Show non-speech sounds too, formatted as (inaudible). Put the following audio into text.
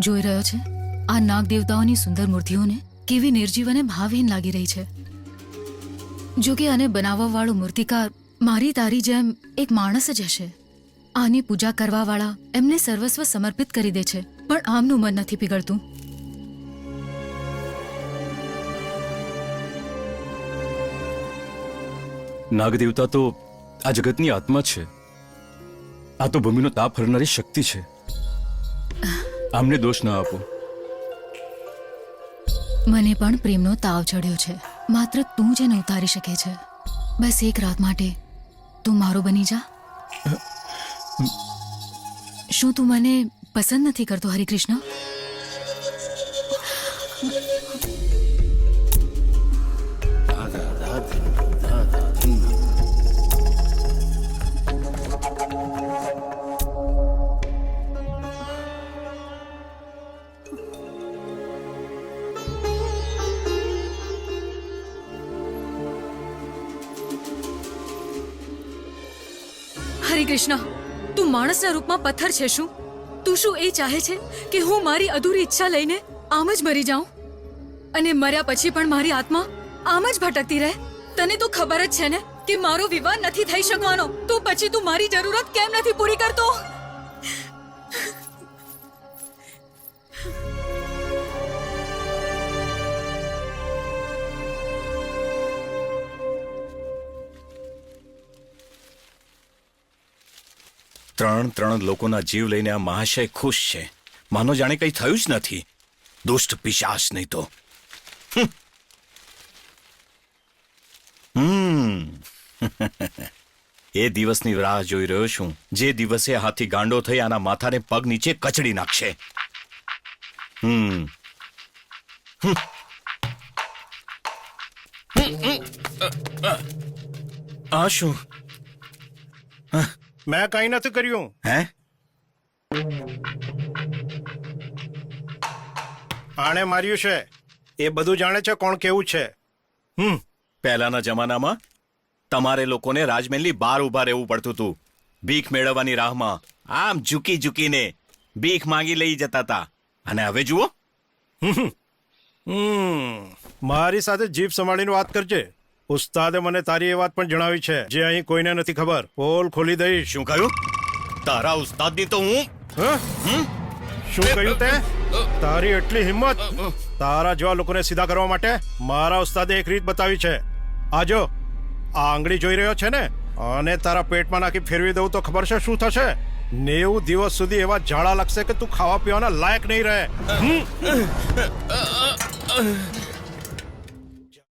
જોઈ રહ્યો છે. આ નાગ દેવતાઓની સુંદર મૂર્તિઓને કેવી નિર્જીવ અને ભાવહીન લાગી રહી છે. જો કે આને બનાવવા વાળો મૂર્તિકાર મારી તારી જેમ એક માણસ જ હશે. આની પૂજા કરવાવાળા એમને સર્વસ્વ સમર્પિત કરી દે છે, પણ આમનું મન નથી પીગળતું. નાગદેવતા તો આ જગતની આત્મા છે. આ તો ભૂમિનો તાપ હરનારી શક્તિ છે. આમને દોષ ન આપો. મને પણ પ્રેમનો તાવ ચડ્યો છે. માત્ર તું જ એને ઉતારી શકે છે. બસ એક રાત માટે. તું મારો બની જા. શું તું મને પસંદ નથી કરતો હરિકૃષ્ણ? હરે કૃષ્ણ તું માણસના રૂપમાં પથ્થર છે શું? તું શું એ ચાહે છે કે હું મારી અધૂરી ઈચ્છા લઈને આમ જ મરી જાઉં? અને મર્યા પછી પણ મારી આત્મા આમ જ ભટકતી રહે? તને તો ખબર જ છે ને કે મારો વિવાહ નથી થઈ શકવાનો. તો પછી તું મારી જરૂરત કેમ નથી પૂરી કરતો? ત્રણ ત્રણ લોકોના જીવ લઈને આ મહાશય ખુશ છે. માનો જાણે કંઈ થયું જ નથી. દુષ્ટ પિશાચ નહીં તો. (laughs) એ દિવસની રાહ જોઈ રહ્યો છું. જે દિવસે હાથી ગાંડો થઈ આના માથાને પગ નીચે કચડી નાખશે. હમ. આ શું? મેં કઈ નથી કર્યું. હે? આણે માર્યું છે. એ બધું જાણે છે કોણ કેવું છે. હમ. પહેલાના જમાનામાં તમારે લોકોને રાજમહેલની બહાર ઊભા રહેવું પડતું હતું. ભીખ મેળવવાની રાહમાં આમ ઝૂકી ઝૂકીને ભીખ માંગી લઈ જતા હતા અને હવે જુઓ. હમ. મારી સાથે જીભ સંભાળીને વાત કરજે. ઉસ્તાદે મને તારી એ વાત પણ જણાવી છે જે અહીં કોઈને નથી ખબર. પોલ ખોલી દઈશ. શું કહ્યું? તારા ઉસ્તાદની તો હું? હ? શું કહ્યું તે? તારી એટલી હિંમત? તારા જેવા લોકોને સીધા કરવા માટે મારા ઉસ્તાદે એક રીત બતાવી છે. આજો આ આંગળી જોઈ રહ્યો છે ને? અને તારા પેટમાં નાખી ફેરવી દઉં તો ખબર છે શું થશે? નેવું દિવસ સુધી એવા ઝાડા લાગશે કે તું ખાવા પીવાના લાયક નહીં રહે. હમ?